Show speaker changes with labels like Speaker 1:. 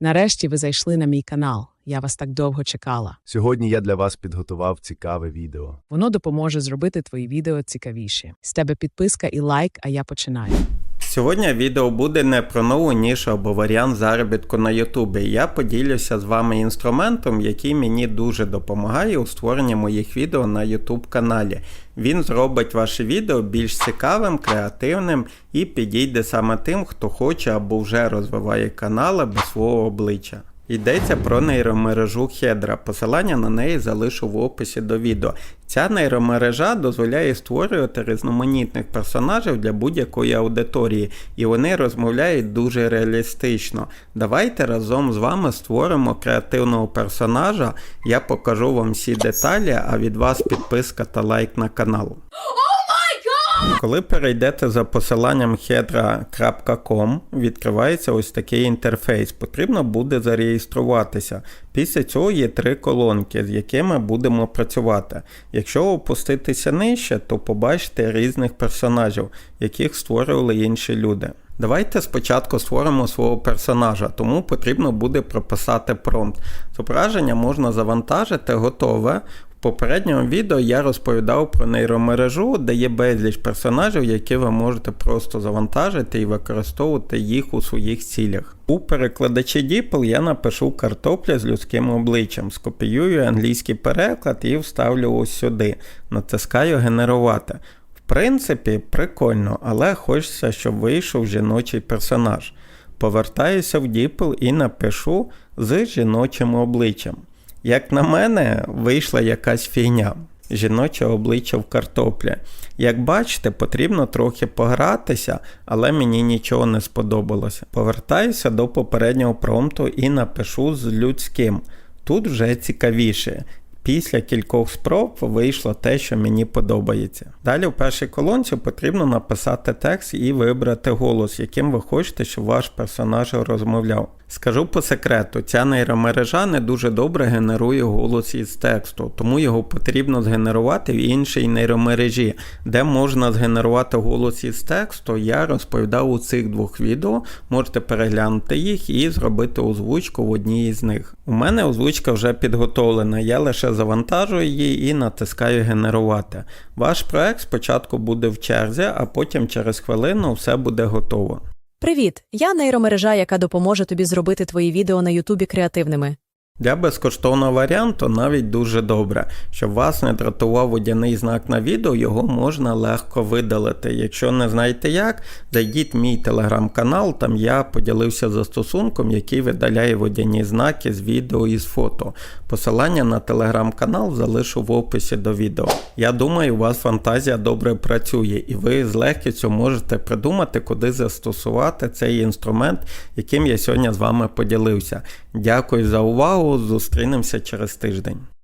Speaker 1: Нарешті ви зайшли на мій канал. Я вас так довго чекала.
Speaker 2: Сьогодні я для вас підготував цікаве відео.
Speaker 1: Воно допоможе зробити твої відео цікавіші. З тебе підписка і лайк, а я починаю.
Speaker 3: Сьогодні відео буде не про нову нішу або варіант заробітку на Ютубі. Я поділюся з вами інструментом, який мені дуже допомагає у створенні моїх відео на YouTube каналі. Він зробить ваше відео більш цікавим, креативним і підійде саме тим, хто хоче або вже розвиває канали без свого обличчя. Йдеться про нейромережу Hedra. Посилання на неї залишу в описі до відео. Ця нейромережа дозволяє створювати різноманітних персонажів для будь-якої аудиторії, і вони розмовляють дуже реалістично. Давайте разом з вами створимо креативного персонажа. Я покажу вам всі деталі, а від вас підписка та лайк на канал. Коли перейдете за посиланням hedra.com, відкривається ось такий інтерфейс. Потрібно буде зареєструватися. Після цього є три колонки, з якими будемо працювати. Якщо опуститися нижче, то побачите різних персонажів, яких створювали інші люди. Давайте спочатку створимо свого персонажа, тому потрібно буде прописати промпт. Зображення можна завантажити готове. Попередньому відео я розповідав про нейромережу, де є безліч персонажів, які ви можете просто завантажити і використовувати їх у своїх цілях. У перекладачі DeepL я напишу картопля з людським обличчям, скопіюю англійський переклад і вставлю ось сюди. Натискаю генерувати. В принципі, прикольно, але хочеться, щоб вийшов жіночий персонаж. Повертаюся в DeepL і напишу з жіночим обличчям. Як на мене, вийшла якась фігня. Жіноче обличчя в картоплі. Як бачите, потрібно трохи погратися, але мені нічого не сподобалося. Повертаюся до попереднього промпту і напишу з людським. Тут вже цікавіше. Після кількох спроб вийшло те, що мені подобається. Далі в першій колонці потрібно написати текст і вибрати голос, яким ви хочете, щоб ваш персонаж розмовляв. Скажу по секрету, ця нейромережа не дуже добре генерує голос із тексту, тому його потрібно згенерувати в іншій нейромережі, де можна згенерувати голос із тексту. Я розповідав у цих двох відео, можете переглянути їх і зробити озвучку в одній із них. У мене озвучка вже підготовлена, я лише завантажую її і натискаю генерувати. Ваш проект спочатку буде в черзі, а потім через хвилину все буде готово.
Speaker 4: Привіт! Я нейромережа, яка допоможе тобі зробити твої відео на Ютубі креативними.
Speaker 3: Для безкоштовного варіанту навіть дуже добре. Щоб вас не дратував водяний знак на відео, його можна легко видалити. Якщо не знаєте як, зайдіть в мій телеграм-канал, там я поділився застосунком, який видаляє водяні знаки з відео і з фото. Посилання на телеграм-канал залишу в описі до відео. Я думаю, у вас фантазія добре працює, і ви з легкістю можете придумати, куди застосувати цей інструмент, яким я сьогодні з вами поділився. Дякую за увагу. Зустрінемося через тиждень.